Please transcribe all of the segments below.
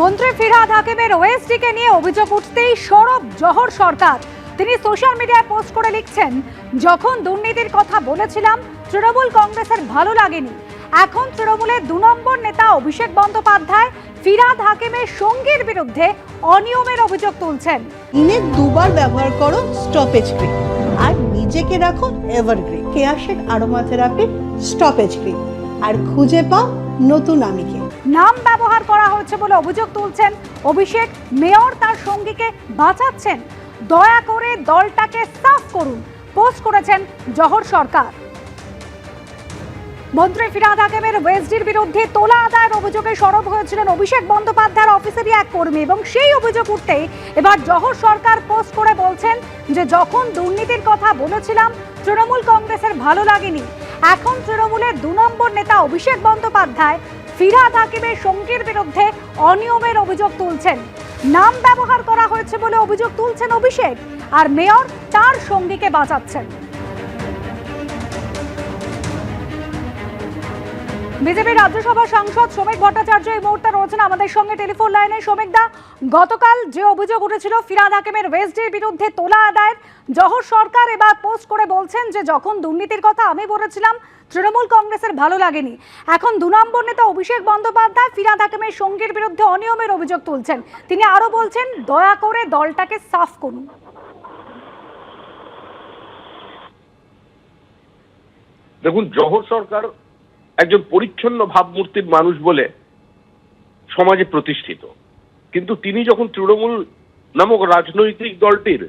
মন্ত্রী ফিরহাদ হাকিমের ওয়েসডিকে নিয়ে অভিযোগ উঠতেই সরব জহর সরকার। তিনি সোশ্যাল মিডিয়ায় পোস্ট করে লিখছেন, যখন দুর্নীতির কথা বলেছিলাম, তৃণমূল কংগ্রেসের ভালো লাগেনি। এখন তৃণমূলের দু নম্বর নেতা অভিষেক বন্দ্যোপাধ্যায় ফিরাদ হাকিমের সঙ্গীর বিরুদ্ধে অনিয়মের অভিযোগ তুলছেন। দিনে দুবার ব্যবহার করো স্টপেজ ক্রিম আর নিজেকে রাখো এভারগ্রিন কেয়াশের আরোমা থেরাপি স্টপেজ ক্রিম আর খুঁজে পাও নতুন আমিকে। নাম ব্যবহার করা হয়েছে বলে অভিযোগ তুলছেন অভিষেক। মেয়র তার সঙ্গীকে বাঁচাচ্ছেন। দয়া করে দলটাকে সাফ করুন, পোস্ট করেছেন জহর সরকার। মন্ত্রী ফিরাদ হাকিমের ওয়েসডির বিরুদ্ধে তোলা আদায়ের অভিযোগে সরব হয়েছিলেন অভিষেক বন্দ্যোপাধ্যায়ের অফিসেরই এক কর্মী এবং সেই অভিযোগ উঠতেই এবার জহর সরকার পোস্ট করে বলছেন যে, যখন দুর্নীতির কথা বলেছিলাম, তৃণমূল কংগ্রেসের ভালো লাগেনি। এখন তৃণমূলের দু নম্বর নেতা অভিষেক বন্দ্যোপাধ্যায় ফিরাদ হাকিমের সঙ্গীর বিরুদ্ধে অনিয়মের অভিযোগ তুলছেন। নাম ব্যবহার করা হয়েছে বলে অভিযোগ তুলছেন অভিষেক, আর মেয়র তার সঙ্গীকে বাঁচাচ্ছেন। বিজেপি রাজ্যসভা সাংসদ শ্রমিক ভট্টাচার্য এই মুহূর্তে রয়েছেন আমাদের সঙ্গে টেলিফোন লাইনে। শ্রমিক দা, গতকাল যে অভিযোগ উঠেছিল ফিরাদ হাকিমের ওয়েস্টের বিরুদ্ধে তোলা আদায়ের, জহর সরকার এবার পোস্ট করে বলছেন যে যখন দুর্নীতির কথা আমি বলেছিলাম, তৃণমূল কংগ্রেসের ভালো লাগেনি। এখন দু নম্বর নেতা অভিষেক বন্দ্যোপাধ্যায় ফিরাদ হাকিমের সঙ্গীর বিরুদ্ধে অনিয়মের অভিযোগ তুলছেন। তিনি আরও বলছেন, দয়া করে দলটাকে সাফ করুন। দেখুন, জহর সরকার একজন পরিচ্ছন্ন ভাবমূর্তির মানুষ বলে সমাজে প্রতিষ্ঠিত। কিন্তু তিনি যখন তৃণমূল নামক রাজনৈতিক দলটির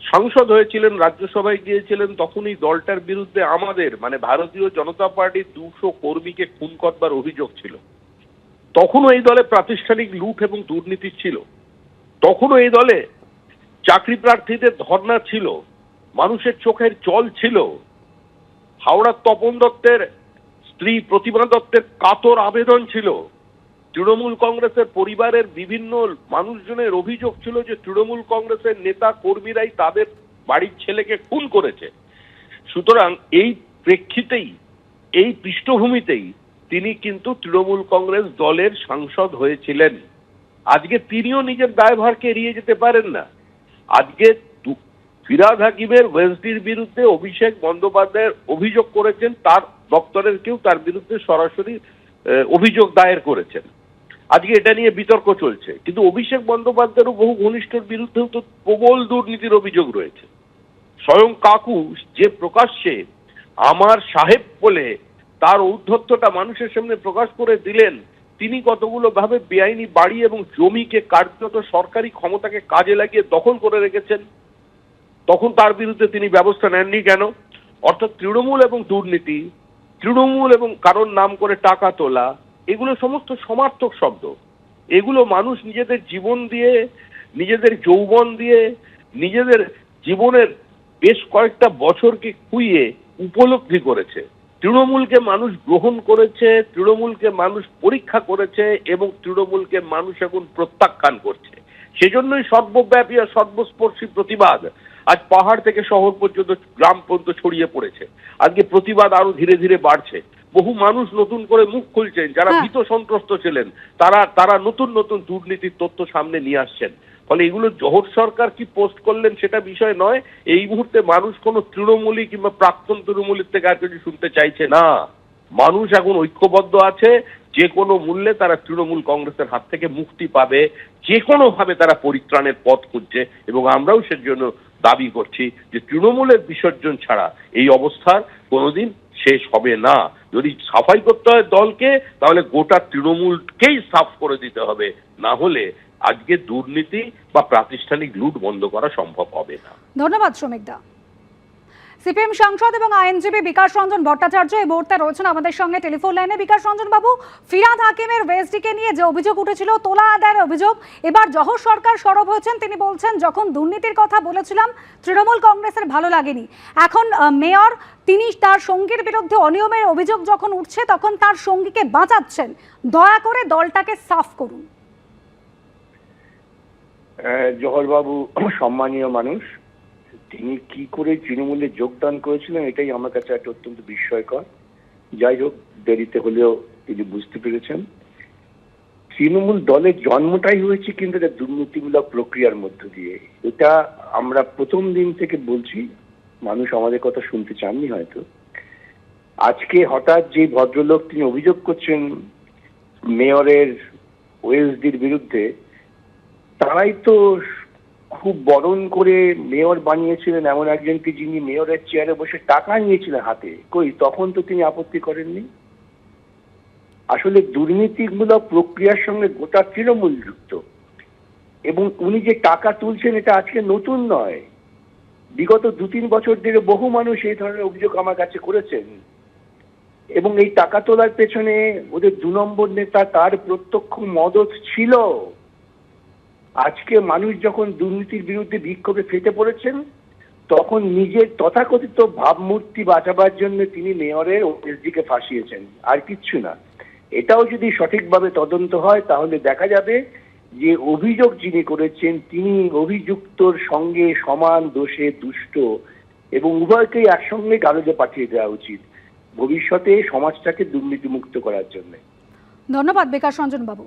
সাংসদ হয়েছিলেন, রাজ্যসভায় গিয়েছিলেন তখন এই দলটার বিরুদ্ধে আমাদের মানে ভারতীয় জনতা পার্টির দুশো কর্মীকে খুন করবার অভিযোগ ছিল। তখনও এই দলে প্রাতিষ্ঠানিক লুট এবং দুর্নীতি ছিল। তখনও এই দলে চাকরি প্রার্থীদের ধর্ণা ছিল। মানুষের চোখের জল ছিল। হাওড়ার তপন দত্তের স্ত্রী প্রতিমা দত্তের কাতর আবেদন ছিল। তৃণমূল কংগ্রেসের পরিবারের বিভিন্ন মানুষজনের অভিযোগ ছিল যে তৃণমূল কংগ্রেসের নেতা কর্মীরাই তাদের বাড়ির ছেলেকে খুন করেছে। সুতরাং এই প্রেক্ষিতেই, এই পৃষ্ঠভূমিতেই তিনি কিন্তু তৃণমূল কংগ্রেস দলের সাংসদ হয়েছিলেন। আজকে তিনিও নিজের দায়ভারকে এড়িয়ে যেতে পারেন না। আজকে ফিরাদ হাকিমের ওয়েসডির বিরুদ্ধে অভিষেক বন্দ্যোপাধ্যায়ের অভিযোগ করেছেন, তার দপ্তরের কেউ তার বিরুদ্ধে সরাসরি অভিযোগ দায়ের করেছেন। আজকে এটা নিয়ে বিতর্ক চলছে। কিন্তু অভিষেক বন্দ্যোপাধ্যায়েরও বহু ঘনিষ্ঠর বিরুদ্ধেও তো প্রবল দুর্নীতির অভিযোগ রয়েছে। স্বয়ং কাকু যে প্রকাশ্যে আমার সাহেব বলে তার ঔদ্ধত্যটা মানুষের সামনে প্রকাশ করে দিলেন, তিনি কতগুলো ভাবে বেআইনি বাড়ি এবং জমিকে কার্যত সরকারি ক্ষমতাকে কাজে লাগিয়ে দখল করে রেখেছেন তখন তার বিরুদ্ধে তিনি ব্যবস্থা নেননি কেন? অর্থাৎ তৃণমূল এবং দুর্নীতি, তৃণমূল এবং কারোর নাম করে টাকা তোলা, এগুলো সমস্ত সমার্থক শব্দ। এগুলো মানুষ নিজেদের জীবন দিয়ে, নিজেদের যৌবন দিয়ে, নিজেদের জীবনের বেশ কয়েকটা বছরকে খুইয়ে উপলব্ধি করেছে। তৃণমূলকে মানুষ গ্রহণ করেছে, তৃণমূলকে মানুষ পরীক্ষা করেছে এবং তৃণমূলকে মানুষ এখন প্রত্যাখ্যান করছে। সেজন্যই সর্বব্যাপী আর সর্বস্পর্শী প্রতিবাদ আজ পাহাড় থেকে শহর পর্যন্ত গ্রাম পর্যন্ত ছড়িয়ে পড়েছে। আজকে প্রতিবাদ আরও ধীরে ধীরে বাড়ছে। বহু মানুষ নতুন করে মুখ খুলছেন যারা হ্যাঁ। ভীত সন্ত্রস্ত ছিলেন তারা তারা নতুন নতুন দুর্নীতির তথ্য সামনে নিয়ে আসছেন। ফলে এগুলো জহর সরকার কি পোস্ট করলেন সেটা বিষয় নয় এই মুহূর্তে মানুষ কোনো তৃণমূলী কিংবা প্রাক্তন তৃণমূলীর থেকে আর কিছু শুনতে চাইছে না। মানুষ এখন ঐক্যবদ্ধ আছে যে কোনো মূল্যে তারা তৃণমূল কংগ্রেসের হাত থেকে মুক্তি পাবে যে কোনো ভাবে তারা পরিত্রাণের পথ খুঁজছে এবং আমরাও সেজন্য দাবি করছি যে তৃণমূলের বিসর্জন ছাড়া এই অবস্থার কোনোদিন শেষ হবে না। যদি সাফাই করতে হয় দলকে, তাহলে গোটা তৃণমূলকেই সাফ করে দিতে হবে। না হলে আজকে দুর্নীতি বা প্রাতিষ্ঠানিক লুট বন্ধ করা সম্ভব হবে না। ধন্যবাদ শ্রমিক দা সিপিএম সাংসদ এবং আইনজীবী বিকাশ রঞ্জন ভট্টাচার্য এই মুহূর্তে রয়েছেন আমাদের সঙ্গে টেলিফোন লাইনে। বিকাশ রঞ্জন বাবু, ফিরাদ হাকিমের ওয়েসডিকে নিয়ে যে অভিযোগ উঠেছিল, তোলা আদায়ের অভিযোগ, এবার জহর সরকার সরব হয়েছেন। তিনি বলছেন, যখন দুর্নীতির কথা বলেছিলাম, তৃণমূল কংগ্রেসের ভালো লাগেনি। এখন মেয়র, তিনি তার সঙ্গীর বিরুদ্ধে অনিয়মের অভিযোগ যখন উঠছে, তখন তার সঙ্গীকে বাঁচাচ্ছেন। দয়া করে দলটাকে সাফ করুন। জহরবাবু, সম্মানীয় মানুষ তিনি কি করে তৃণমূলে যোগদান করেছিলেন, এটাই আমার কাছে একটা অত্যন্ত বিস্ময়কর। যাই হোক, দেরিতে হলেও তিনি বুঝতে পেরেছেন। তৃণমূল দলের জন্মটাই হয়েছে কিন্তু এটা দুর্নীতিমূলক প্রক্রিয়ার মধ্য দিয়ে। এটা আমরা প্রথম দিন থেকে বলছি, মানুষ আমাদের কথা শুনতে চাননি হয়তো। আজকে হঠাৎ যে ভদ্রলোক তিনি অভিযোগ করছেন মেয়রের ওএসডির বিরুদ্ধে, তারাই তো খুব বরণ করে মেয়র বানিয়েছিলেন এমন একজনকে যিনি মেয়রের চেয়ারে বসে টাকা নিয়েছিলেন হাতে? কই, তখন তো তিনি আপত্তি করেননি? আসলে দুর্নীতিমূলক প্রক্রিয়ার সঙ্গে গোটা তৃণমূল যুক্ত। এবং উনি যে টাকা তুলছেন এটা আজকে নতুন নয়। বিগত দু তিন বছর ধরে বহু মানুষ এই ধরনের অভিযোগ আমার কাছে করেছেন। এবং এই টাকা তোলার পেছনে ওদের দু নম্বর নেতা তার প্রত্যক্ষ মদত ছিল। আজকে মানুষ যখন দুর্নীতির বিরুদ্ধে বিক্ষোভে ফেটে পড়েছেন, তখন নিজের তথাকথিত ভাবমূর্তি বাঁচাবার জন্য তিনি মেয়রের ওএসডিকে ফাঁসিয়েছেন, আর কিচ্ছু না। এটাও যদি সঠিকভাবে তদন্ত হয়, তাহলে দেখা যাবে যে অভিযোগ যিনি করেছেন, তিনি অভিযুক্তর সঙ্গে সমান দোষে দুষ্ট এবং উভয়কেই একসঙ্গে কাগজে পাঠিয়ে দেওয়া উচিত ভবিষ্যতে সমাজটাকে দুর্নীতিমুক্ত করার জন্য। ধন্যবাদ বিকাশ রঞ্জন বাবু